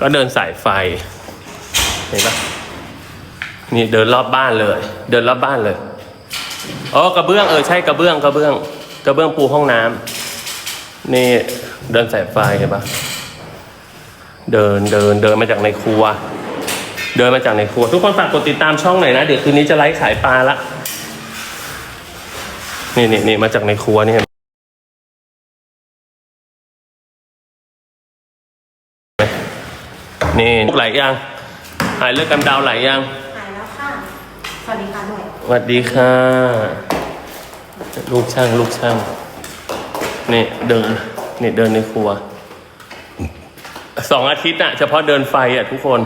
ก็เดินสายไฟ เห็นปะนี่เดินรอบบ้านเลย เดินรอบบ้านเลยอ๋อกระเบื้องเออใช่กระเบื้องกระเบื้อง กระเบื้องปูห้องน้ำนี่เดินสายไฟเห็นปะเดินเดินเดินมาจากในครัว เดินมาจากในครัว ทุกคนฝากกดติดตามช่องหน่อยนะ เดี๋ยวคืนนี้จะไลฟ์ขายปลาละ นี่นี่นี่มาจากในครัวนี่ นไหมนี่ไหลยังหายเลือดกำดาวไหลยังหายแล้วค่ะสวัสดีค่ะด้วยสวัสดีค่ะ ลูกช่างลูกช่างนี่เดินนี่เดินในครัวสองอาทิตย์อะเฉพาะเดินไฟอะทุกคน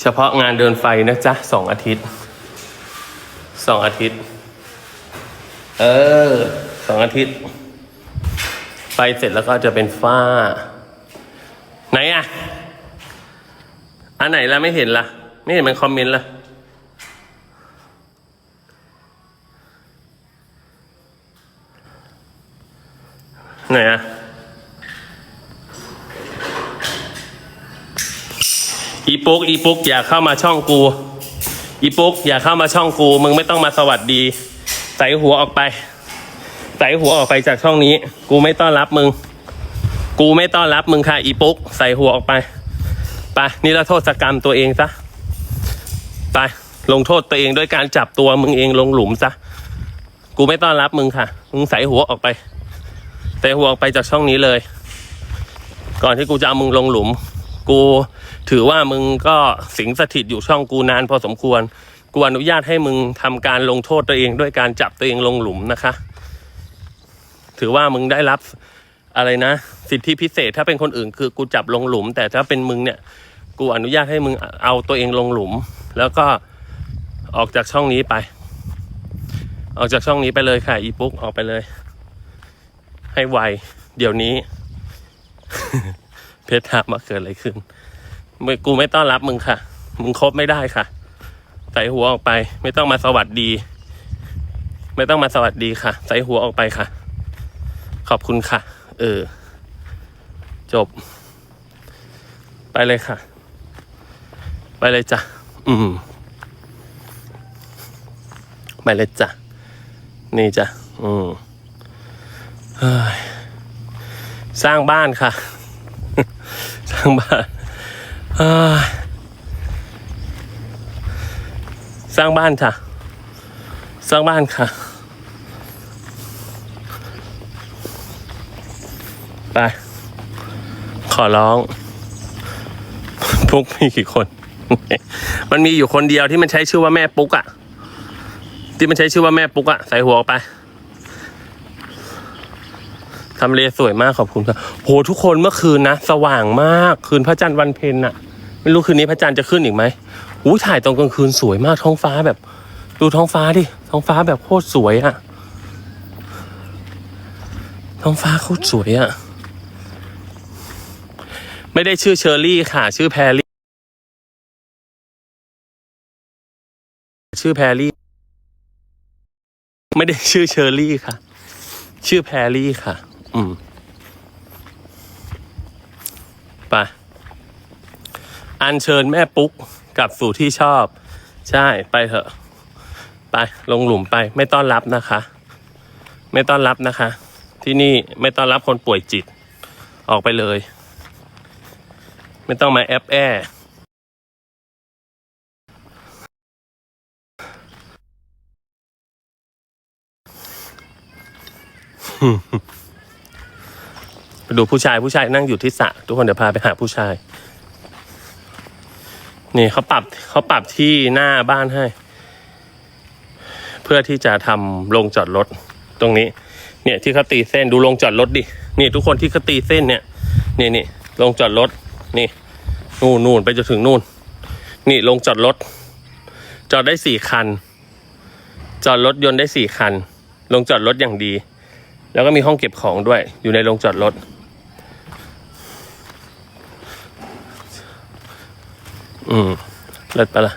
เฉพาะงานเดินไฟนะจ๊ะสองอาทิตย์สองอาทิตย์ เออสองอาทิตย์ ไฟเสร็จแล้วก็จะเป็นฝ้า ไหนอะอันไหนละไม่เห็นละไม่เห็นมันคอมเมนต์ละไหนอะอีปุ๊กอีปุ๊กอย่าเข้ามาช่องกู อีปุ๊กอย่าเข้ามาช่องกู มึงไม่ต้องมาสวัสดี ใส่หัวออกไป ใส่หัวออกไปจากช่องนี้ กูไม่ต้อนรับมึง กูไม่ต้อนรับมึงค่ะ อีปุ๊ก ใส่หัวออกไป ไปนิรโทษกรรมตัวเองซะ ไป ลงโทษตัวเองด้วยการจับตัวมึงเองลงหลุมซะ กูไม่ต้อนรับมึงค่ะ มึงใส่หัวออกไป ใส่หัวออกไปจากช่องนี้เลย ก่อนที่กูจะเอามึงลงหลุม กูถือว่ามึงก็สิงสถิตอยู่ช่องกูนานพอสมควร กูอนุญาตให้มึงทำการลงโทษตัวเองด้วยการจับตัวเองลงหลุมนะคะ ถือว่ามึงได้รับ อะไรนะ สิทธิพิเศษถ้าเป็นคนอื่นคือกูจับลงหลุม แต่ถ้าเป็นมึงเนี่ย กูอนุญาตให้มึงเอาตัวเองลงหลุม แล้วก็ออกจากช่องนี้ไป ออกจากช่องนี้ไปเลยค่ะ อีปุ๊กออกไปเลย ให้ไวเดี๋ยวนี้ เพชรถามมาเกิดอะไรขึ้นไม่กูไม่ต้อนรับมึงค่ะ มึงคบไม่ได้ค่ะ ใส่หัวออกไป ไม่ต้องมาสวัสดี ไม่ต้องมาสวัสดีค่ะ ใส่หัวออกไปค่ะ ขอบคุณค่ะ เออ จบ ไปเลยค่ะ ไปเลยจ้ะ อืม ไปเลยจ้ะ นี่จ้ะ อืมเฮ้ยสร้างบ้านค่ะ สร้างบ้านเฮ้ยสร้างบ้านค่ะ สร้างบ้านค่ะ ไป ขอร้อง ปุ๊กมีกี่คน มันมีอยู่คนเดียวที่มันใช้ชื่อว่าแม่ปุ๊กอะที่มันใช้ชื่อว่าแม่ปุ๊กอะใส่หัวออกไปทำเลสวยมากขอบคุณครับโหทุกคนเมื่อคืนนะ สว่างมากคืนพระจันทร์วันเพ็ญอะไม่รู้คืนนี้พระจันทร์จะขึ้นอีกไหมอู้ถ่ายตอนกลางคืนสวยมากท้องฟ้าแบบ ดูท้องฟ้าดิท้องฟ้าแบบโคตรสวยอะท้องฟ้าโคตรสวยอะ ไม่ได้ชื่อเชอรี่ค่ะ ชื่อแพรรี่ ชื่อแพรรี่ ไม่ได้ชื่อเชอรี่ค่ะ ชื่อแพรรี่ค่ะ อืมไปอัญเชิญแม่ปุ๊กกลับสู่ที่ชอบ ใช่ไปเถอะ ไปลงหลุมไป ไม่ต้อนรับนะคะ ไม่ต้อนรับนะคะ ที่นี่ไม่ต้อนรับคนป่วยจิต ออกไปเลย ไม่ต้องมาแอปแอไปดูผู้ชายผู้ชายนั่งอยู่ที่สระทุกคนเดี๋ยวพาไปหาผู้ชาย นี่เขาปรับเขาปรับที่หน้าบ้านให้ เพื่อที่จะทำลงจอดรถตรงนี้ เนี่ยที่เขาตีเส้นดูลงจอดรถดินี่ทุกคนที่เขาตีเส้นเนี่ย นี่นี่ลงจอดรถ นี่ นู่นนู่นไปจนถึงนู่น นี่ลงจอดรถ จอดได้สี่คัน จอดรถยนต์ได้สี่คัน ลงจอดรถอย่างดี แล้วก็มีห้องเก็บของด้วย อยู่ในโรงจอดรถ อืมเลิศปะล่ะ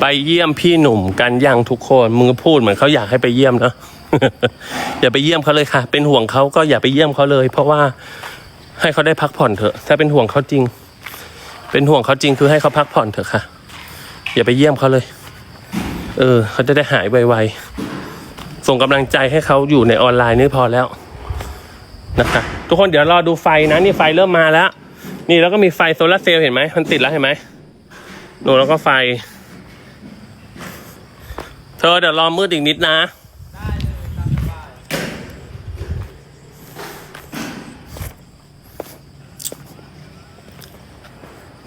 ไปเยี่ยมพี่หนุ่มกันยังทุกคน มึงก็พูดเหมือนเขาอยากให้ไปเยี่ยมเนะ อย่าไปเยี่ยมเขาเลยค่ะ เป็นห่วงเขาก็อย่าไปเยี่ยมเขาเลย เพราะว่าให้เขาได้พักผ่อนเถอะ ถ้าเป็นห่วงเขาจริง เป็นห่วงเขาจริงคือให้เขาพักผ่อนเถอะค่ะ อย่าไปเยี่ยมเขาเลย เออ เขาจะได้หายไวๆส่งกำลังใจให้เขาอยู่ในออนไลน์นี่พอแล้วนะคะทุกคนเดี๋ยวรอดูไฟนะนี่ไฟเริ่มมาแล้ว นี่แล้วก็มีไฟโซลาร์เซลล์เห็นไหมมันติดแล้วเห็นไหมหนูแล้วก็ไฟ เธอเดี๋ยวรอมืดอีกนิดนะ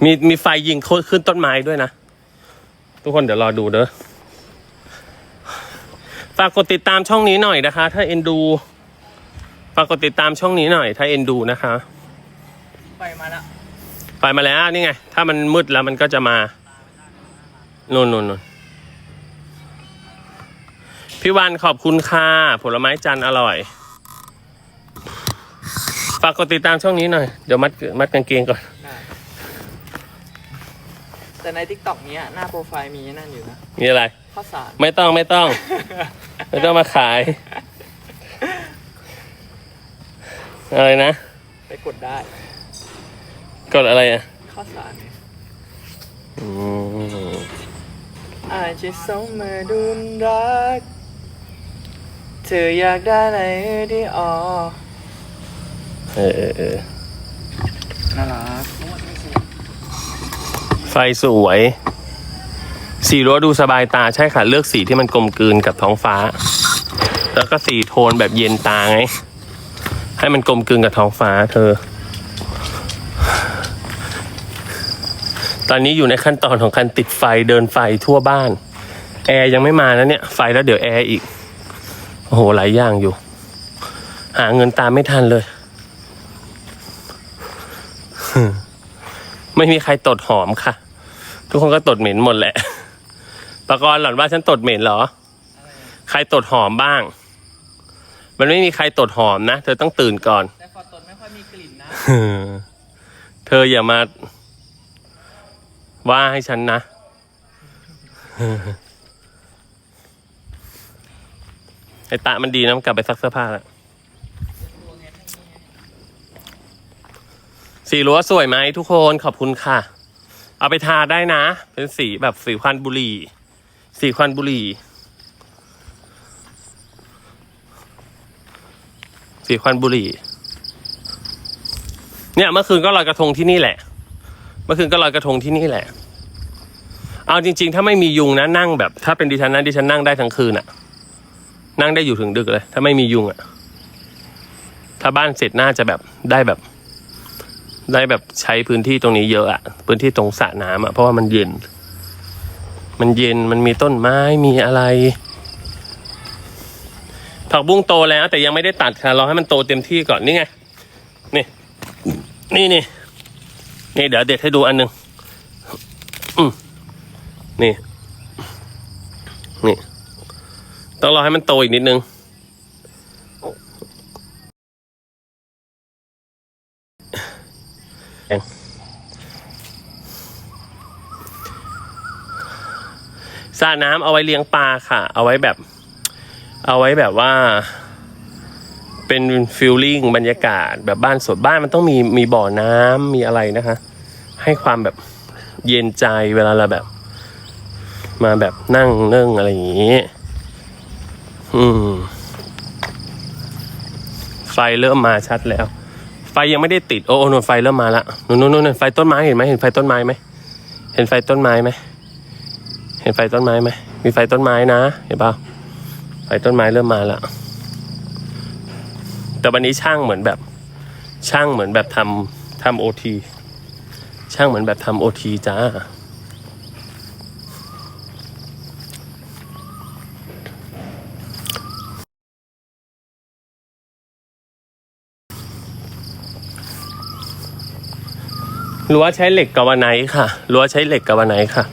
มีมีไฟยิงขึ้นต้นไม้ด้วยนะ ทุกคนเดี๋ยวรอดูเด้อฝากกดติดตามช่องนี้หน่อยนะคะ ถ้าเอ็นดูฝากกดติดตามช่องนี้หน่อย ถ้าเอ็นดูนะคะไปมาแล้วไปมาแล้วนี่ไง ถ้ามันมืดแล้วมันก็จะมานู่นนู่นนู่นพี่วันขอบคุณค่ะผลไม้จันทร์อร่อย ฝากกดติดตามช่องนี้หน่อย เดี๋ยวมัดมัดกางเกงก่อนได้ แต่ในทิกตอกนี้ยหน้าโปรไฟล์มีนั่นอยู่นะมีอะไร ข้าวสาร ไม่ต้องไม่ต้อง ไม่ต้องมาขายอะไรนะ ไปกดได้ กดอะไรอะข้าวสารไงอืมอาจจะสมมาดุลรัก เธออยากได้อะไรที่อ๋อเออเออเออน่ารัก ไฟสวย สีรั้วดูสบายตาใช่ค่ะ เลือกสีที่มันกลมกลืนกับท้องฟ้า แล้วก็สีโทนแบบเย็นตาไง ให้มันกลมกลืนกับท้องฟ้าเธอ ตอนนี้อยู่ในขั้นตอนของการติดไฟเดินไฟทั่วบ้าน แอร์ยังไม่มานะเนี่ย ไฟแล้วเดี๋ยวแอร์อีก โอ้โหหลายอย่างอยู่ หาเงินตามไม่ทันเลยไม่มีใครตดหอมค่ะ ทุกคนก็ตดเหม็นหมดแหละปกรณ์หล่อนว่าฉันตดเหม็นเหรอ ใครตดหอมบ้าง มันไม่มีใครตดหอมนะ เธอต้องตื่นก่อน แต่ฟอตนไม่ค่อยมีกลิ่นนะ เธออย่ามา ว่าให้ฉันนะ ไอตะมันดีนะมันกลับไปซักเสื้อผ้าแล้วสีรั้วสวยไหมทุกคนขอบคุณค่ะ เอาไปทาได้นะ เป็นสีแบบสีควันบุหรี่ สีควันบุหรี่ สีควันบุหรี่ เนี่ยเมื่อคืนก็ลอยกระทงที่นี่แหละ เมื่อคืนก็ลอยกระทงที่นี่แหละ เอาจริง ๆ ถ้าไม่มียุงนะนั่งแบบ ถ้าเป็นดิฉันนะดิฉันนั่งได้ทั้งคืนอะนั่งได้อยู่ถึงดึกเลย ถ้าไม่มียุงอะถ้าบ้านเสร็จน่าจะแบบได้แบบ ได้แบบใช้พื้นที่ตรงนี้เยอะอะพื้นที่ตรงสระน้ำอะเพราะว่ามันเย็น มันเย็นมันมีต้นไม้มีอะไร ผักบุ้งโตแล้วแต่ยังไม่ได้ตัดค่ะรอให้มันโตเต็มที่ก่อนนี่ไงนี่นี่นี่นี่เดี๋ยวเด็ดให้ดูอันหนึ่งนี่ นี่ ต้องรอให้มันโตอีกนิดนึง สระน้ำเอาไว้เลี้ยงปลาค่ะ เอาไว้แบบ เอาไว้แบบว่า เป็นฟิลลิ่งบรรยากาศ แบบบ้านสดบ้านมันต้องมีมีบ่อน้ำมีอะไรนะคะ ให้ความแบบเย็นใจเวลาเราแบบ มาแบบนั่งเนื่งอะไรอย่างนี้ อืม ไฟเริ่มมาชัดแล้ว ไฟยังไม่ได้ติด โอ้โอ้นนไฟเริ่มมาละนู่นนู่นนู่นไฟต้นไม้เห็นไหมเห็นไฟต้นไม้ไหมเห็นไฟต้นไม้ไหมเห็นไฟต้นไม้ไหมมีไฟต้นไม้นะ เห็นเปล่าไฟต้นไม้เริ่มมาละแต่วันนี้ช่างเหมือนแบบ ช่างเหมือนแบบทำทำโอทีช่างเหมือนแบบทำโอทีจ้า รั้วใช้เหล็กกาวไนค่ะรั้วใช้เหล็กกาวไนค่ะ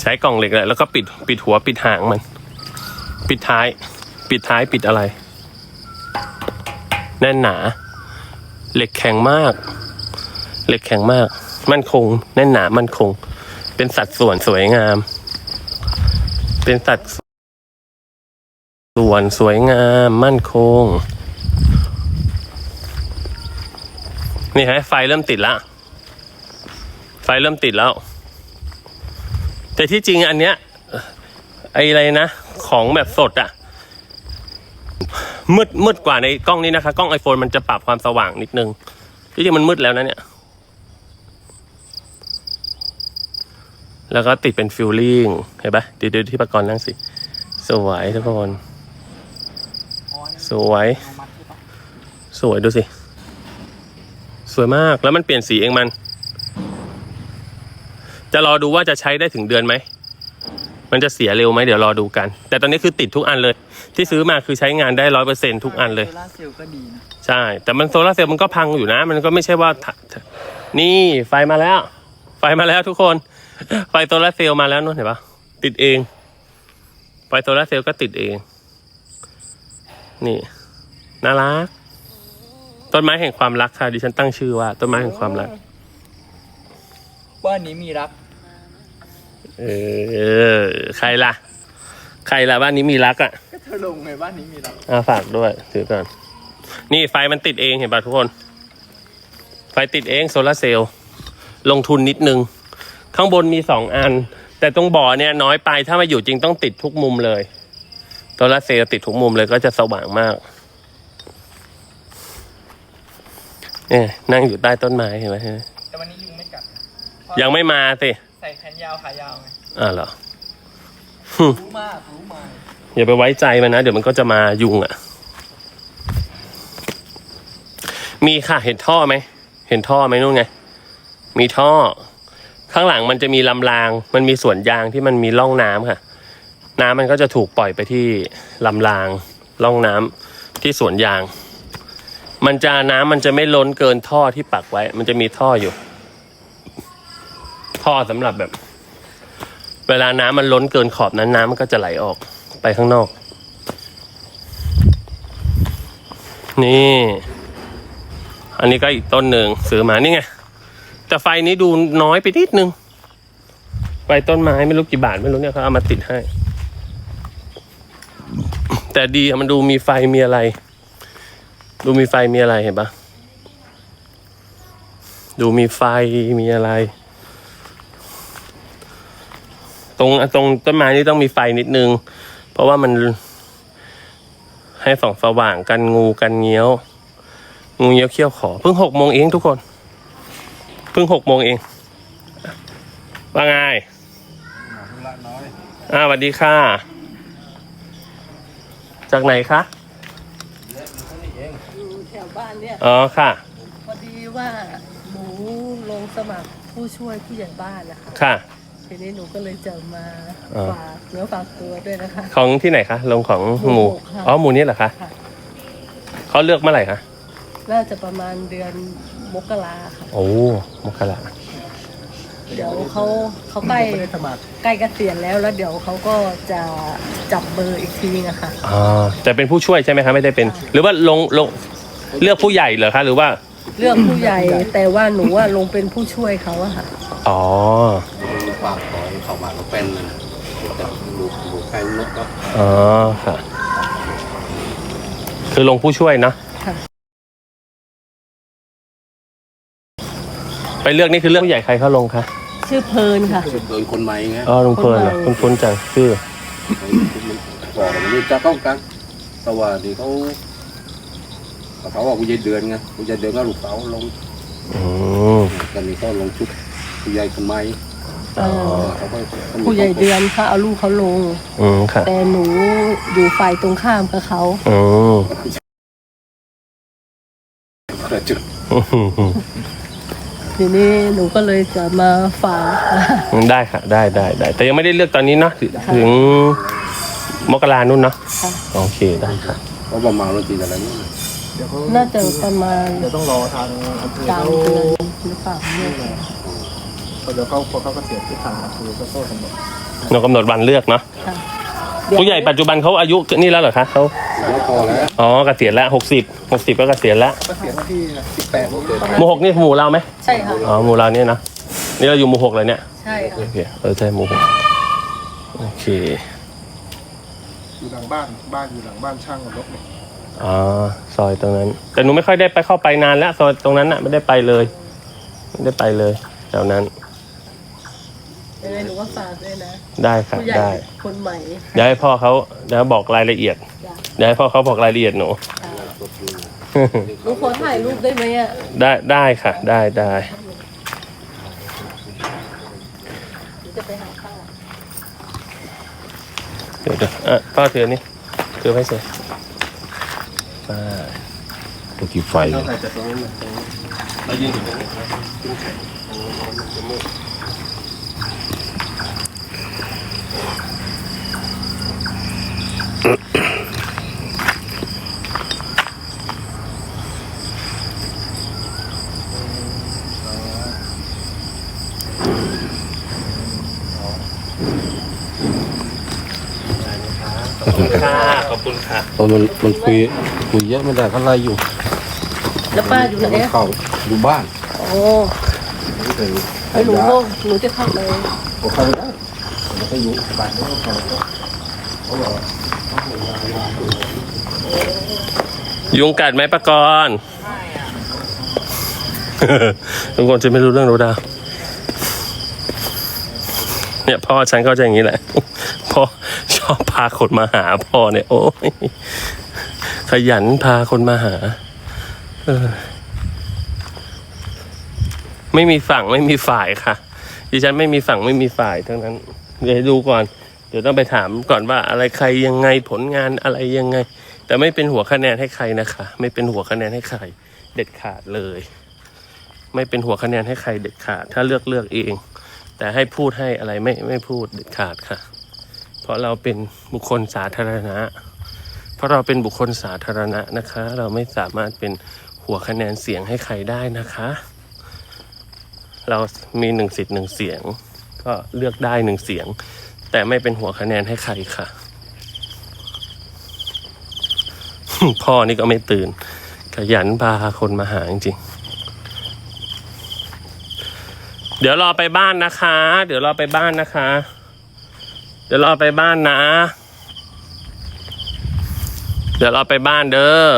ใช้กล่องเหล็กแหละแล้วก็ปิดปิดหัวปิดหางมัน ปิดท้าย ปิดท้ายปิดอะไร แน่นหนา เหล็กแข็งมาก เหล็กแข็งมาก มั่นคง แน่นหนามั่นคง เป็นสัดส่วนสวยงาม เป็นสัดส่วนสวยงาม มั่นคง นี่ฮะไฟเริ่มติดแล้วไฟเริ่มติดแล้ว แต่ที่จริงอันเนี้ยไออะไรนะของแบบสดอะมืดมืดกว่าในกล้องนี้นะคะ กล้อง iPhone มันจะปรับความสว่างนิดนึงที่จริงมันมืดแล้วนะเนี่ย แล้วก็ติดเป็นฟิลลิ่งเห็นปะเดี๋ยวดูที่ประกรณ์นั่งสิ สวยทุกคน สวย สวยดูสิ สวยมากแล้วมันเปลี่ยนสีเองมัน จะรอดูว่าจะใช้ได้ถึงเดือนไหม มันจะเสียเร็วไหมเดี๋ยวรอดูกัน แต่ตอนนี้คือติดทุกอันเลย ที่ซื้อมาคือใช้งานได้ร้อยเปอร์เซ็นทุกอันเลย โซล่าร์เซลล์ก็ดีนะใช่ แต่มันโซลาร์เซลล์มันก็พังอยู่นะ มันก็ไม่ใช่ว่าถนี่ไฟมาแล้ว ไฟมาแล้วทุกคน ไฟโซลาร์เซลล์มาแล้วนู่นเห็นปะติดเอง ไฟโซลาร์เซลล์ก็ติดเอง นี่น่ารัก ต้นไม้แห่งความรักค่ะดิฉันตั้งชื่อว่า ต้นไม้แห่งความรัก บ้านนี้มีรัก เออ ใครล่ะ ใครล่ะบ้านนี้มีรักอะก็เธอลงไงบ้านนี้มีรักอาฝากด้วยถือก่อน นี่ไฟมันติดเองเห็นป่ะทุกคน ไฟติดเองโซลาร์เซลล์ลงทุนนิดนึง ข้างบนมีสองอัน แต่ตรงบ่อเนี่ยน้อยไปถ้ามาอยู่จริงต้องติดทุกมุมเลยโซลาร์เซลล์ติดทุกมุมเลยก็จะสว่างมาก เนี่ยนั่งอยู่ใต้ต้นไม้เห็นไหมแต่วันนี้ยุงไม่กัดนะเพราะยังไม่มาสิใส่แขนยาวขายาวไงอ่าเหรอ รู้มากรู้มากอย่าไปไว้ใจมันนะ เดี๋ยวมันก็จะมายุงอะ มีค่ะเห็นท่อไหม เห็นท่อไหมนู่นไง มีท่อ ข้างหลังมันจะมีลำราง มันมีสวนยางที่มันมีร่องน้ำค่ะ น้ำมันก็จะถูกปล่อยไปที่ลำรางร่องน้ำที่สวนยาง มันจะน้ำมันจะไม่ล้นเกินท่อที่ปักไว้ มันจะมีท่ออยู่ ท่อสำหรับแบบ เวลาน้ำมันล้นเกินขอบนั้นน้ำมันก็จะไหลออกไปข้างนอก นี่ อันนี้ก็อีกต้นหนึ่งซื้อมานี่ไงแต่ไฟนี้ดูน้อยไปนิดนึงไฟต้นไม้ไม่รู้กี่บาทไม่รู้เนี่ยเขาเอามาติดให้ แต่ดีมันดูมีไฟมีอะไร ดูมีไฟมีอะไรเห็นปะดูมีไฟมีอะไร ตรงตรงต้นไม้นี่ต้องมีไฟนิดนึง เพราะว่ามันให้ส่องสว่างกันงูกันเงี้ยว งูเงี้ยวเขี้ยวขอ เพิ่งหกโมงเองทุกคน เพิ่งหกโมงเอง ว่าไงอ่าสวัสดีค่ะ จากไหนคะ อยู่แถวบ้านเนี่ย อ๋อค่ะ พอดีว่าหนูลงสมัครผู้ช่วยผู้ใหญ่บ้านนะคะค่ะ ทีนี้หนูก็เลยจะมาอ่าฝากเนื้อฝากตัวด้วยนะคะ ของที่ไหนคะลงของหหมู่มู่หกค่ะอ๋อหมู่นี้เหรอคะค่ะ เขาเลือกเมื่อไหร่คะน่าจะประมาณเดือนมกราค่ะ โอ้มกราเดี๋ยวเขาเขาใกล้ใกล้เกษียณแล้วแล้วเดี๋ยวเขาก็จะจับเบอร์อีกทีนะคะ อ๋อแต่เป็นผู้ช่วยใช่ไหมคะไม่ได้เป็น หรือว่าลงลง เลือกผู้ใหญ่เหรอคะหรือว่าเรื่องผู้ใหญ่ แต่ว่าหนูว่าลงเป็นผู้ช่วยเขาอะค่ะ อ๋อฝากขอให้เข้ามาก็เป็นนะเดี๋ยวจะลูกลูกใครนกก็อ๋อค่ะ คือลงผู้ช่วยเนาะค่ะ ไปเลือกนี่คือเลือกผู้ใหญ่ใครเขาลงคะชื่อเพลินค่ะ โดนคนใหม่ไงอ๋อลุงเพลินเหรอคนใหม่คุณคุณจังชื่อ บอกมันรู้จักต้องกันแต่ว่าเดี๋ยวเขา เขาบอกกูยายเดือนไงกูยายเดือนก็ลูกสาวลงอืมตอนนี้ก็ลงชุดผู้ใหญ่คนใหม่เออเขาก็ผู้ใหญ่เดือนเขาเอาลูกเขาลง อืมค่ะแต่หนูอยู่ฝ่ายตรงข้ามกับเขาอืมก็จุดทีนี้หนูก็เลยจะมาฝาก ได้ค่ะ ได้ได้ได้ แต่ยังไม่ได้เลือกตอนนี้เนาะถึงถึงมกรานุ่นเนาะค่ะ โอเคได้ค่ะเขาประมาณวันที่อะไรนี่ เดี๋ยวเขาน่าจะประมาณเดี๋ยวต้องรอทางอำเภอกลางเขาเดือนหรือเปล่าเนี่ยเดี๋ยวเขาพอเขาเกษียณที่ทางอำเภอก็ต้องกำหนดเรากำหนดวันเลือกเนาะค่ะผู้ใหญ่ปัจจุบันเขาอายุนี่แล้วเหรอคะเขาแล้วพอแล้วอ๋อเกษียณแล้วหกสิบหกสิบก็เกษียณแล้วเกษียณวันที่สิบแปดหมู่หกนี่หมู่เราไหมใช่ค่ะอ๋อหมู่เราเนี่ยนะนี่เราอยู่หมู่หกเลยเนี่ยใช่ค่ะโอเคเออใช่หมู่หกโอเคอยู่หลังบ้านบ้านอยู่หลังบ้านช่างกับรถเนี่ย อ๋อซอยตรงนั้น แต่หนูไม่ค่อยได้ไปเข้าไปนานแล้วซอยตรงนั้นน่ะไม่ได้ไปเลย ไม่ได้ไปเลยแถวนั้น ยังไงหนูก็ฝากด้วยนะได้ค่ะผู้ใหญ่ได้คนใหม่ เดี๋ยวให้พ่อเขาเดี๋ยวบอกรายละเอียดจ้ะ เดี๋ยวให้พ่อเขาบอกรายละเอียดหนู หนูขอถ่ายรูปได้ไหมอะได้ได้ค่ะ ได้ได้หนูจะไปหาข้าวเดี๋ยวเดี๋ยวอะพ่อถืออนนี่ถือไว้เส ร็จไปตัวกี่ไฟเราถ่ายจากตรงนั้นมาตรงนี้เรายืนอยู่ตรงนี้ขอบคุณค่ะขอบคุณค่ะตอนมันมันคุย คุยเยอะไม่ได้เขาไล่อยู่แล้วป้าอยู่ไหนมันเนี่ยเข้าดูบ้านโอ้ไม่เคยแล้วหนูก็หนูจะเข้าไปผมเข้าไม่ได้มันก็อยู่บ้านเขาเข้าเขาบอกยุงกัดไหมปะกรณ์ทุกคนจะไม่รู้เรื่องรู้ราวเนี่ยพ่อฉันก็จะอย่างนี้แหละพ่อชอบพาคนมาหาพ่อเนี่ยโอ้ย ขยันพาคนมาหา เออ ไม่มีฝั่งไม่มีฝ่ายค่ะ ดิฉันไม่มีฝั่งไม่มีฝ่ายทั้งนั้น เดี๋ยวดูก่อน เดี๋ยวต้องไปถามก่อนว่าอะไรใครยังไงผลงานอะไรยังไง แต่ไม่เป็นหัวคะแนนให้ใครนะคะ ไม่เป็นหัวคะแนนให้ใคร เด็ดขาดเลย ไม่เป็นหัวคะแนนให้ใครเด็ดขาด ถ้าเลือกเลือกเอง แต่ให้พูดให้อะไรไม่ไม่พูดเด็ดขาดค่ะ เพราะเราเป็นบุคคลสาธารณะ เพราะเราเป็นบุคคลสาธารณะนะคะ เราไม่สามารถเป็นหัวคะแนนเสียงให้ใครได้นะคะ เรามีหนึ่งสิทธิ์หนึ่งเสียง ก็เลือกได้หนึ่งเสียง แต่ไม่เป็นหัวคะแนนให้ใครค่ะ พ่อนี่ก็ไม่ตื่น ขยันพาคนมาหาจริงๆเดี๋ยวรอไปบ้านนะคะ เดี๋ยวรอไปบ้านนะคะ เดี๋ยวรอไปบ้านนะ เดี๋ยวรอไปบ้านเด้อ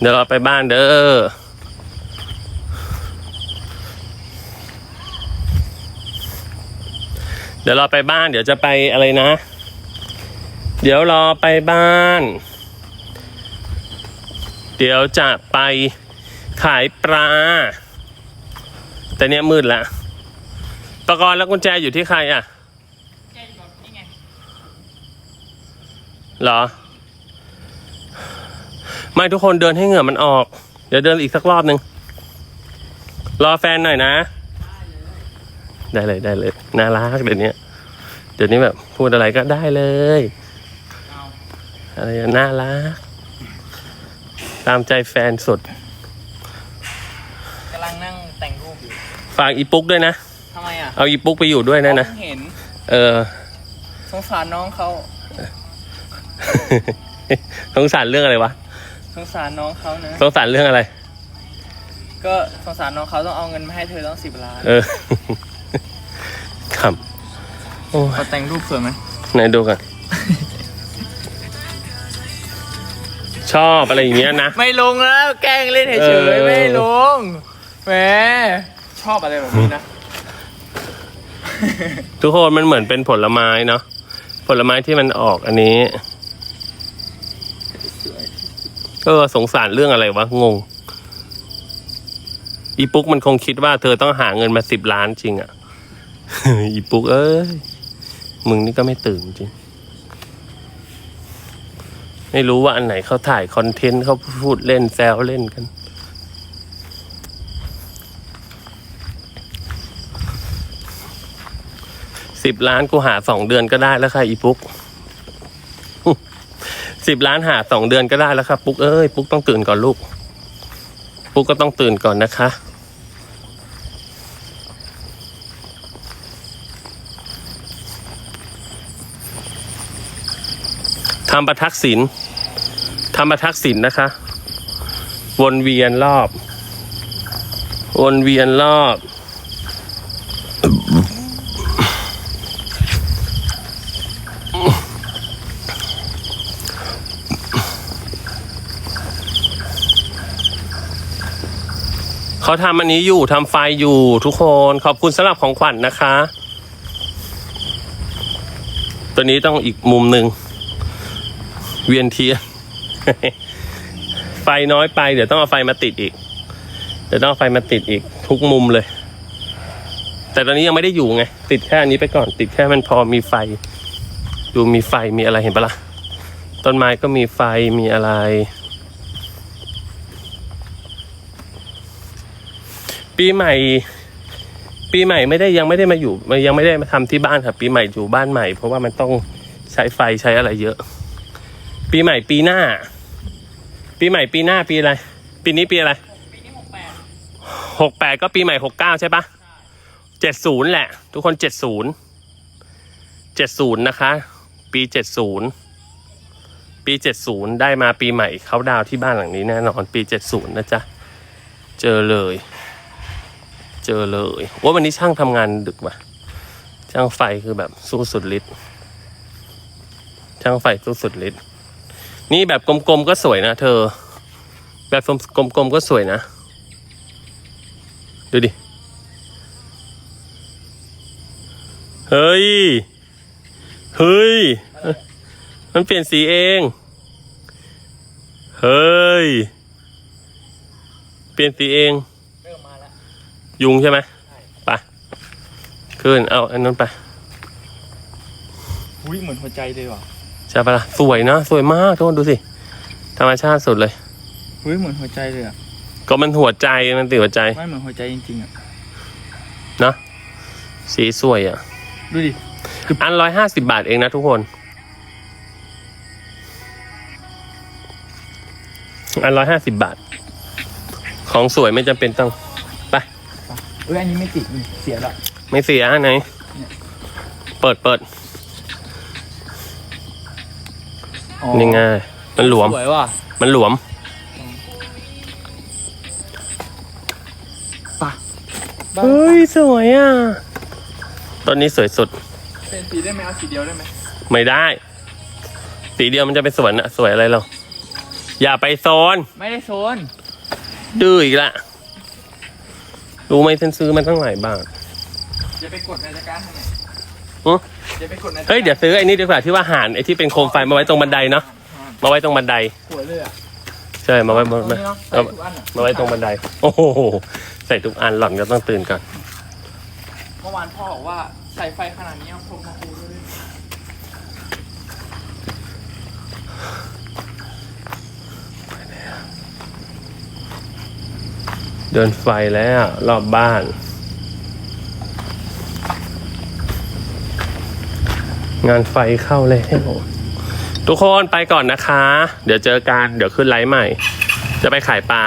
เดี๋ยวรอไปบ้านเด้อ เดี๋ยวรอไปบ้าน เดี๋ยวจะไปอะไรนะ เดี๋ยวรอไปบ้าน เดี๋ยวจะไปขายปลา แต่เนี้ยมืดละประกรณ์แล้วกุญแจอยู่ที่ใครอะเหรอ ไม่ทุกคนเดินให้เหงื่อมันออก เดี๋ยวเดินอีกสักรอบหนึ่งรอแฟนหน่อยนะ ได้เลยได้เลยน่ารักเดี๋ยวนี้เดี๋ยวนี้แบบพูดอะไรก็ได้เลยอะไรอะน่ารักตามใจแฟนสุดกำลังนั่งแต่งรูปอยู่ฝากอีปุ๊กด้วยนะทำไมอะเอาอีปุ๊กไปอยู่ด้วยนะนะเพิ่งเห็นเออ สงสารน้องเขา สงสารเรื่องอะไรวะส งสารน้องเขานะ สงสารเรื่องอะไร ก็สงสารน้องเขาต้องเอาเงินมาให้เธอต้องสิบล้านเออขำโอ้ยเขาแต่งรูปสวยไหมไหนดูกัน ชอบอะไรอย่างเงี้ยนะ ไม่ลงแล้วแกล้งเล่นเฉเอยอๆไม่ลงแหมชอบอะไรแบบนี้นะ ทุกคนมันเหมือนเป็นผลไม้เนาะผลไม้ที่มันออกอันนี้ เออสงสารเรื่องอะไรวะ งง อีปุ๊กมันคงคิดว่าเธอต้องหาเงินมาสิบล้านจริงอะ่ะ อีปุ๊กเอ้ย มึงนี่ก็ไม่ตื่นจริง ไม่รู้ว่าอันไหนเขาถ่ายคอนเทนต์เขาพูดเล่นแซวเล่นกัน สิบล้านกูหาสองเดือนก็ได้แล้วค่ะ อีปุ๊ก สิบล้านหาสองเดือนก็ได้แล้วครับปุ๊กเอ้ยปุ๊กต้องตื่นก่อนลูก ปุ๊กก็ต้องตื่นก่อนนะคะ ทำประทักษิณทำประทักษิณนะคะ วนเวียนรอบ วนเวียนรอบ เขาทำอันนี้อยู่ทำไฟอยู่ทุกคนขอบคุณสำหรับของขวัญนะคะ ตัวนี้ต้องอีกมุมหนึ่ง เวียนเทียน ไฟน้อยไปเดี๋ยวต้องเอาไฟมาติดอีก เดี๋ยวต้องเอาไฟมาติดอีก ทุกมุมเลย แต่ตอนนี้ยังไม่ได้อยู่ไง ติดแค่อันนี้ไปก่อน ติดแค่มันพอมีไฟ ดูมีไฟมีอะไรเห็นปะล่ะ ต้นไม้ก็มีไฟมีอะไร ปีใหม่ ปีใหม่ไม่ได้ยังไม่ได้มาอยู่ยังไม่ได้มาทำที่บ้านครับ ปีใหม่อยู่บ้านใหม่ เพราะว่ามันต้องใช้ไฟใช้อะไรเยอะ ปีใหม่ปีหน้า ปีใหม่ปีหน้าปีอะไร ปีนี้ปีอะไรหกแปดก็ปีใหม่หกเก้าใช่ปะเจ็ดศูนย์แหละ ทุกคนเจ็ดศูนย์เจ็ดศูนย์นะคะ ปีเจ็ดศูนย์ปีเจ็ดศูนย์ได้มาปีใหม่เขาดาวที่บ้านหลังนี้แน่นอน ปีเจ็ดศูนย์นะจ๊ะ เจอเลย เจอเลย ว่าวันนี้ช่างทำงานดึกว่ะ ช่างไฟคือแบบสู้สุดฤทธิ์ช่างไฟสู้สุดฤทธิ์นี่แบบกลมๆก็สวยนะเธอ แบบกลมๆก็สวยนะ ดูดิ เฮ้ย เฮ้ย มันเปลี่ยนสีเอง เฮ้ย เปลี่ยนสีเอง ยุงใช่ไหมไปขึ้นเอาอันนั้นไปอุ้ยเหมือนหัวใจเลยว่ะใช่ปะล่ะสวยนะสวยมากทุกคนดูสิ ธรรมชาติสุดเลยอุ้ยเหมือนหัวใจเลยอะก็มันหัวใจมันติหัวใจไม่เหมือนหัวใจจริงๆอะเนอะสีสวยอะ ดูดิอันร้อยห้าสิบาทเองนะทุกคน อันร้อยห้าสิบาท ของสวยไม่จำเป็นต้องไป เอ้ยอันนี้ไม่ติดนี่เสียละไม่เสียไหน เปิดเปิดอ๋อนี่ไงมันหลวม สวยว่ะมันหลวมเฮ้ย สวยอะ ต้นนี้สวยสุด เป็นสีได้ไหมเอาสีเดียวได้ไหมไม่ได้ สีเดียวมันจะไปสวนอะสวยอะไรเรา อย่าไปโซน ไม่ได้โซนดื้ออีกละ รู้ไหมฉันซื้อมันตั้งหลายบาทอย่าไปกดในตะกร้าให้หน่อยอุ๊ยอย่าไปกดในตะกร้าเฮ้ยเดี๋ยวซื้อไอ้นี่ดีกว่าที่ว่าหานไอ้ที่เป็นโคมไฟมาไว้ตรงบันไดเนาะมาไว้ตรงบันไดสวยเลยอะใช่มาไว้มาตรงไว้นี้เนาะใส่เอาทุกอันอะมาไว้ตรงบันได โอ้โหใส่ทุกอันหล่อนก็ต้องตื่นก่อน เมื่อวานพ่อบอกว่าใส่ไฟขนาดนี้เอาพรมมาปูด้วย เดินไฟแล้วรอบบ้าน งานไฟเข้าแล้ว ทุกคนไปก่อนนะคะ เดี๋ยวเจอกัน เดี๋ยวขึ้นไลฟ์ใหม่ จะไปขายปลา